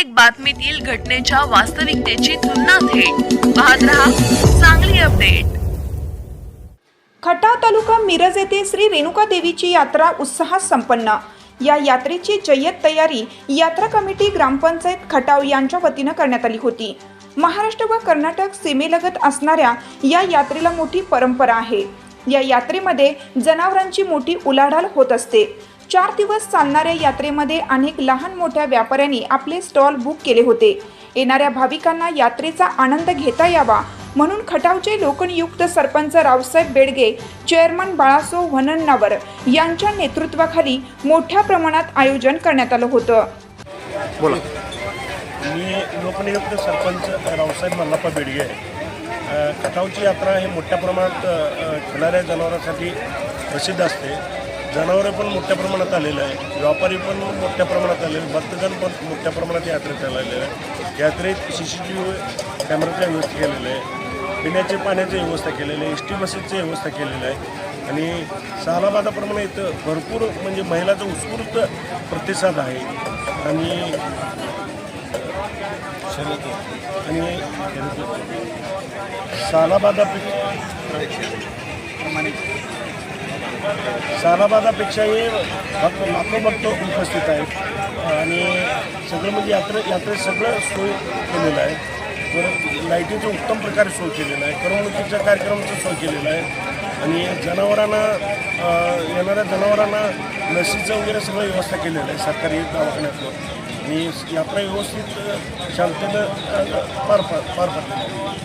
प्रत्येक बातमीतील घटनेच्या वास्तविकतेची तुलना थेट. पाहत रहा चांगली अपडेट. खटाव तालुका मिरज येथे श्री रेणुका देवीची यात्रा उत्साहात संपन्न. या यात्रेची जय्यत तयारी यात्रा कमिटी ग्रामपंचायत खटाव यांच्या वतीनं करण्यात आली होती. महाराष्ट्र व कर्नाटक सीमेलगत असणाऱ्या या यात्रेला मोठी परंपरा आहे. या यात्रेमध्ये जनावरांची मोठी उलाढाल होत असते. चार दिवस चालणाऱ्या यात्रेमध्ये अनेक लहान मोठ्या व्यापाऱ्यांनी आपले स्टॉल बुक केले होते. येणाऱ्या भाविकांना यात्रेचा आनंद घेता यावा म्हणून खटावचे लोकनियुक्त सरपंच रावसाहेब बेडगे चेअरमन बाळासो वनन्नावर यांच्या नेतृत्वाखाली मोठ्या प्रमाणात आयोजन करण्यात आलं होतं. बोला. मी लोकनियुक्त सरपंच रावसाहेब मल्लाप्पा बेडगे खटावची यात्रा ही मोठ्या प्रमाणात अ, खाणाऱ्या जनावरांसाठी प्रसिद्ध असते. जनावरं पण मोठ्या प्रमाणात आलेलं आहे. व्यापारी पण मोठ्या प्रमाणात आलेले आहेत, भक्तजन पण मोठ्या प्रमाणात यात्रेत आलेले आहे यात्रेत सी सी टी व्ही कॅमेराची व्यवस्था केलेली आहे. पिण्याचे पाण्याची व्यवस्था केलेली आहे. एस टी बसेसची व्यवस्था केलेली आहे. आणि सालाबादाप्रमाणे इथं भरपूर म्हणजे महिलाचा उत्स्फूर्त प्रतिसाद आहे. आणि आणि सालाबादापेक्षा साराबादापेक्षाही भक्त लाखो भक्त उपस्थित आहेत. आणि सगळं म्हणजे यात्रे यात्रेत सगळं सोय केलेलं आहे. तर लाईटीचं उत्तम प्रकारे सोय केलेलं आहे. करमणुकीच्या कार्यक्रमाचं सोय केलेलं आहे. आणि जनावरांना येणाऱ्या जनावरांना लसीचं वगैरे सगळं व्यवस्था केलेलं आहे सरकारी दवाखान्यातलं. आणि यात्रा व्यवस्थित शांततेनं पार पार पार पडलेली आहे.